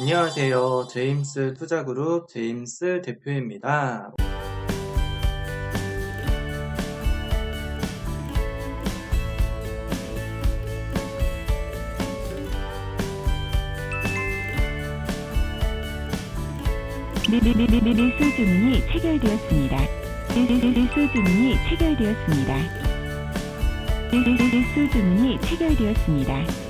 안녕하세요. 제임스 투자그룹 제임스 대표입니다. 매수 주문이 체결되었습니다. 매수 주문이 체결되었습니다. 매수 주문이 체결되었습니다.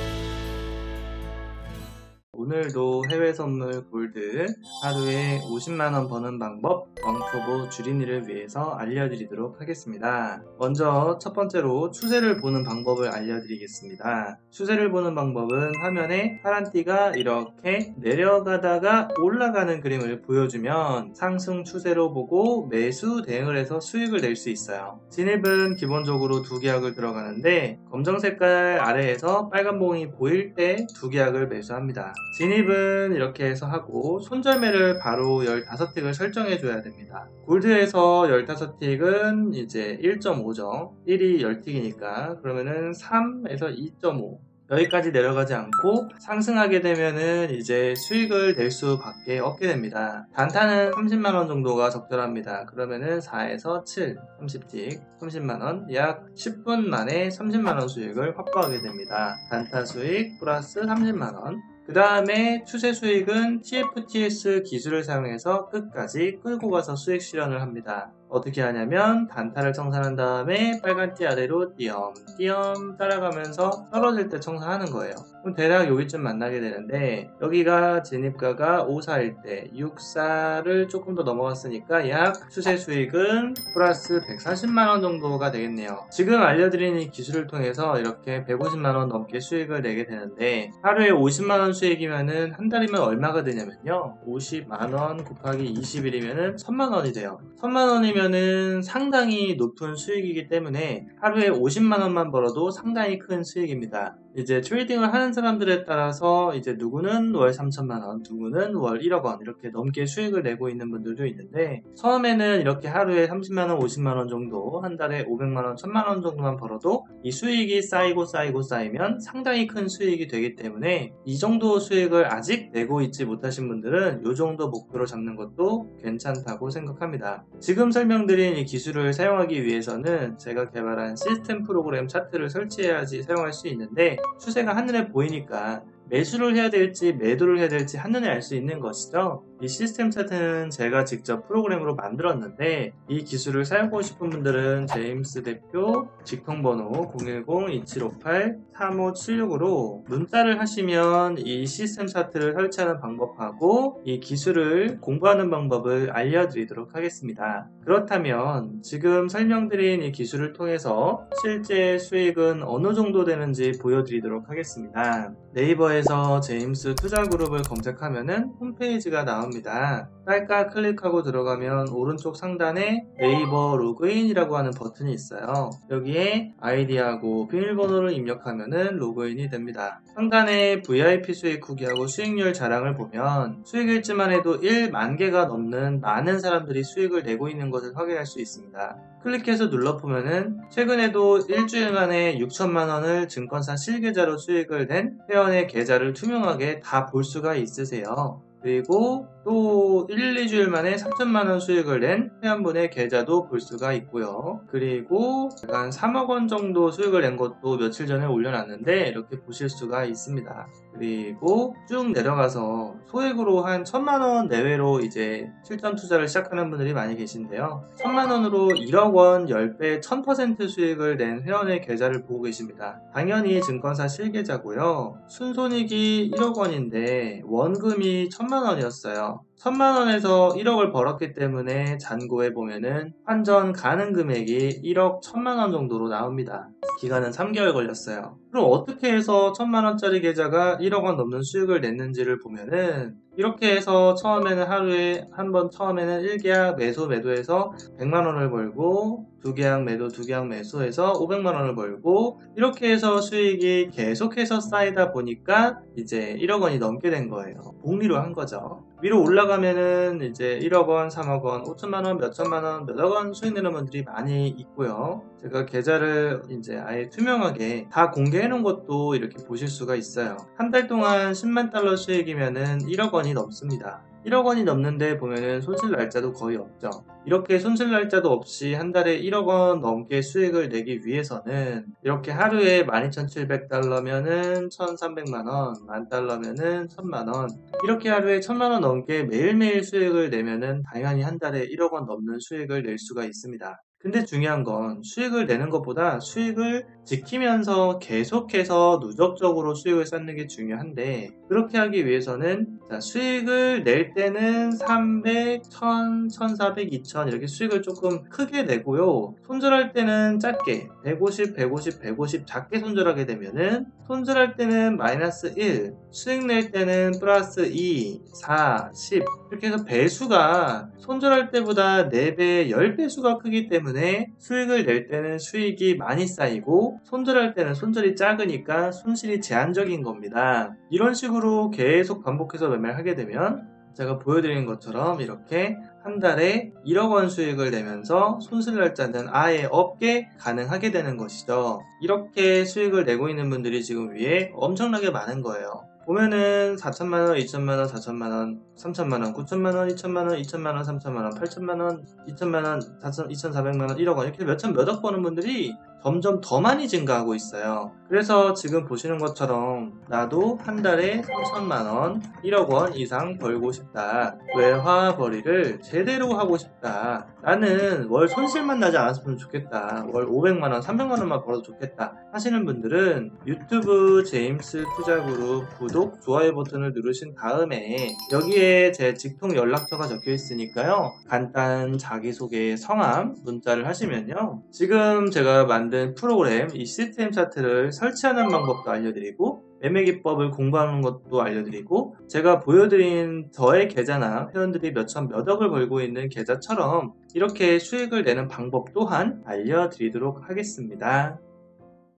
오늘도 해외 선물 골드 하루에 50만원 버는 방법 왕초보 주린이를 위해서 알려드리도록 하겠습니다. 먼저 첫 번째로 추세를 보는 방법을 알려드리겠습니다. 추세를 보는 방법은 화면에 파란 띠가 이렇게 내려가다가 올라가는 그림을 보여주면 상승 추세로 보고 매수 대응을 해서 수익을 낼 수 있어요. 진입은 기본적으로 두 계약을 들어가는데 검정 색깔 아래에서 빨간 봉이 보일 때 두 계약을 매수합니다. 진입은 이렇게 해서 하고 손절매를 바로 15틱을 설정해 줘야 됩니다. 골드에서 15틱은 이제 1.5죠. 1이 10틱이니까 그러면은 3에서 2.5 여기까지 내려가지 않고 상승하게 되면은 이제 수익을 낼 수밖에 없게 됩니다. 단타는 30만원 정도가 적절합니다. 그러면은 4에서 7, 30틱, 30만원, 약 10분 만에 30만원 수익을 확보하게 됩니다. 단타 수익 플러스 30만원. 그 다음에 추세 수익은 TFTS 기술을 사용해서 끝까지 끌고 가서 수익 실현을 합니다. 어떻게 하냐면 단타를 청산한 다음에 빨간 띠 아래로 띄엄 띄엄 따라가면서 떨어질 때 청산하는 거예요. 그럼 대략 여기쯤 만나게 되는데 여기가 진입가가 54일 때 64를 조금 더 넘어갔으니까 약 추세 수익은 플러스 140만원 정도가 되겠네요. 지금 알려드리는 이 기술을 통해서 이렇게 150만원 넘게 수익을 내게 되는데 하루에 50만원 수익이면은 한 달이면 얼마가 되냐면요. 50만원 곱하기 20일이면은 1000만원이 돼요. 1000만원이면 은 상당히 높은 수익이기 때문에 하루에 50만원만 벌어도 상당히 큰 수익입니다. 이제 트레이딩을 하는 사람들에 따라서 이제 누구는 월 3천만 원, 누구는 월 1억 원 이렇게 넘게 수익을 내고 있는 분들도 있는데 처음에는 이렇게 하루에 30만 원, 50만 원 정도, 한 달에 500만 원, 1000만 원 정도만 벌어도 이 수익이 쌓이고 쌓이고 쌓이면 상당히 큰 수익이 되기 때문에 이 정도 수익을 아직 내고 있지 못하신 분들은 이 정도 목표로 잡는 것도 괜찮다고 생각합니다. 지금 설명드린 이 기술을 사용하기 위해서는 제가 개발한 시스템 프로그램 차트를 설치해야지 사용할 수 있는데 추세가 하늘에 보이니까 매수를 해야 될지 매도를 해야 될지 한눈에 알 수 있는 것이죠. 이 시스템 차트는 제가 직접 프로그램으로 만들었는데 이 기술을 사용하고 싶은 분들은 제임스 대표 직통번호 010-2758-3576으로 문자를 하시면 이 시스템 차트를 설치하는 방법하고 이 기술을 공부하는 방법을 알려드리도록 하겠습니다. 그렇다면 지금 설명드린 이 기술을 통해서 실제 수익은 어느 정도 되는지 보여드리도록 하겠습니다. 네이버에서 제임스 투자그룹을 검색하면은 홈페이지가 나옵니다. 딸깍 클릭하고 들어가면 오른쪽 상단에 네이버 로그인이라고 하는 버튼이 있어요. 여기에 아이디하고 비밀번호를 입력하면은 로그인이 됩니다. 상단에 VIP 수익 후기하고 수익률 자랑을 보면 수익일지만 해도 1만 개가 넘는 많은 사람들이 수익을 내고 있는 것을 확인할 수 있습니다. 클릭해서 눌러보면은 최근에도 일주일 만에 6천만 원을 증권사 실계좌로 수익을 낸 회원 의 계좌를 투명하게 다 볼 수가 있으세요. 그리고 또 1, 2주일 만에 3천만 원 수익을 낸 회원분의 계좌도 볼 수가 있고요. 그리고 약간 3억 원 정도 수익을 낸 것도 며칠 전에 올려놨는데 이렇게 보실 수가 있습니다. 그리고 쭉 내려가서 소액으로 한 천만 원 내외로 이제 실전 투자를 시작하는 분들이 많이 계신데요. 천만 원으로 1억 원 10배 1000% 수익을 낸 회원의 계좌를 보고 계십니다. 당연히 증권사 실계좌고요. 순손익이 1억 원인데 원금이 천만 원이었어요. 천만 원에서 1억을 벌었기 때문에 잔고에 보면은 환전 가능 금액이 1억 천만 원 정도로 나옵니다. 기간은 3개월 걸렸어요. 그럼 어떻게 해서 천만 원짜리 계좌가 1억 원 넘는 수익을 냈는지를 보면은 이렇게 해서 처음에는 하루에 한 번 처음에는 1계약 매수 매도해서 100만 원을 벌고 두 계약 매도 두 계약 매수해서 500만 원을 벌고 이렇게 해서 수익이 계속해서 쌓이다 보니까 이제 1억 원이 넘게 된 거예요. 복리로 한 거죠. 위로 올라가 면은 이제 1억 원, 3억 원, 5천만 원, 몇천만 원, 몇억 원 수익 내는 분들이 많이 있고요. 제가 계좌를 이제 아예 투명하게 다 공개해 놓은 것도 이렇게 보실 수가 있어요. 한 달 동안 10만 달러 수익이면은 1억 원이 넘습니다. 1억 원이 넘는데 보면은 손실 날짜도 거의 없죠. 이렇게 손실 날짜도 없이 한 달에 1억 원 넘게 수익을 내기 위해서는 이렇게 하루에 12,700달러면은 1,300만 원, 만 달러면은 1,000만 원 이렇게 하루에 1,000만 원 넘게 매일매일 수익을 내면은 당연히 한 달에 1억 원 넘는 수익을 낼 수가 있습니다. 근데 중요한 건 수익을 내는 것보다 수익을 지키면서 계속해서 누적적으로 수익을 쌓는 게 중요한데 그렇게 하기 위해서는 자, 수익을 낼 때는 300, 1000, 1400, 2000 이렇게 수익을 조금 크게 내고요. 손절할 때는 짧게 150, 150, 150 작게 손절하게 되면은 손절할 때는 마이너스 1, 수익 낼 때는 플러스 2, 4, 10 이렇게 해서 배수가 손절할 때보다 4배, 10배 수가 크기 때문에 수익을 낼 때는 수익이 많이 쌓이고 손절할 때는 손절이 작으니까 손실이 제한적인 겁니다. 이런 식으로 계속 반복해서 매매를 하게 되면 제가 보여드린 것처럼 이렇게 한 달에 1억 원 수익을 내면서 손실 날짜는 아예 없게 가능하게 되는 것이죠. 이렇게 수익을 내고 있는 분들이 지금 위에 엄청나게 많은 거예요. 보면은 4천만원, 2천만원, 4천만원, 3천만원, 9천만원, 2천만원, 2천만원, 3천만원, 8천만원, 2천만원, 4천, 2,400만원, 1억원 이렇게 몇천 몇억 버는 분들이 점점 더 많이 증가하고 있어요. 그래서 지금 보시는 것처럼 나도 한 달에 3천만 원, 1억 원 이상 벌고 싶다. 외화 벌이를 제대로 하고 싶다. 나는 월 손실만 나지 않았으면 좋겠다. 월 500만 원, 300만 원만 벌어도 좋겠다. 하시는 분들은 유튜브 제임스 투자그룹 구독, 좋아요 버튼을 누르신 다음에 여기에 제 직통 연락처가 적혀 있으니까요. 간단 자기소개 성함 문자를 하시면요. 지금 제가 만든 프로그램 이 시스템 차트를 설치하는 방법도 알려드리고 매매 기법을 공부하는 것도 알려드리고 제가 보여드린 저의 계좌나 회원들이 몇천 몇억을 벌고 있는 계좌처럼 이렇게 수익을 내는 방법 또한 알려드리도록 하겠습니다.